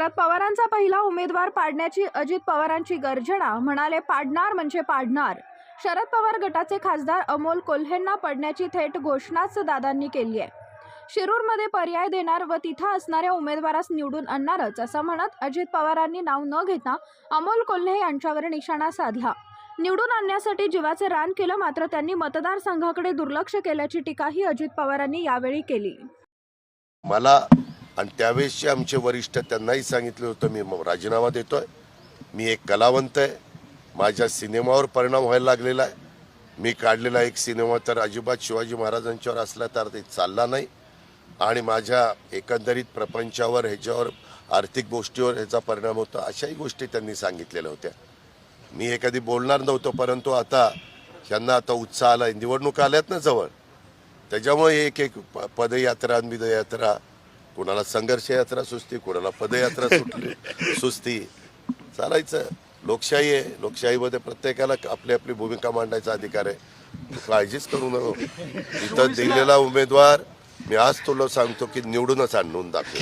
शरद पवारांचा पहिला उमेदवार पाडण्याची अजित पवारांची गर्जना. म्हणाले पाडणार म्हणजे पाडणार. शरद पवार गटाचे खासदार अमोल कोल्हेंना पडण्याची थेट घोषणाच दादांनी केली आहे. शिरूरमध्ये पर्याय देणार व तिथं असणाऱ्या उमेदवारास निवडून आणणारच असं म्हणत अजित पवारांनी नाव न घेता अमोल कोल्हे यांच्यावर निशाणा साधला. निवडून आणण्यासाठी जीवाचे रान केलं मात्र त्यांनी मतदारसंघाकडे दुर्लक्ष केल्याची टीकाही अजित पवारांनी यावेळी केली. मला आणि त्यावेळेसचे आमचे वरिष्ठ त्यांनाही सांगितलं होतं मी राजीनामा राजीनामा देतोय. मी एक कलावंत आहे. माझ्या सिनेमावर परिणाम व्हायला लागलेला आहे. मी काढलेला एक सिनेमा तर अजिबात शिवाजी महाराजांच्यावर असला तर ते चालला नाही. आणि माझ्या एकंदरीत प्रपंचावर ह्याच्यावर आर्थिक गोष्टीवर ह्याचा परिणाम होतो अशाही गोष्टी त्यांनी सांगितलेल्या होत्या. मी हे कधी बोलणार नव्हतो परंतु आता ह्यांना आता उत्साह आला निवडणूक आल्यात ना जवळ. त्याच्यामुळे एक एक प- पदयात्रा विदयात्रा कोणाला संघर्ष यात्रा सुस्ती कोणाला पदयात्रा सुटली सुस्ती चालायचं. लोकशाही आहे. लोकशाहीमध्ये प्रत्येकाला आपली आपली भूमिका मांडायचा अधिकार आहे. काळजीच करू नको. इथं दिलेला उमेदवार मी आज तुला सांगतो की निवडूनच आणून दाखव.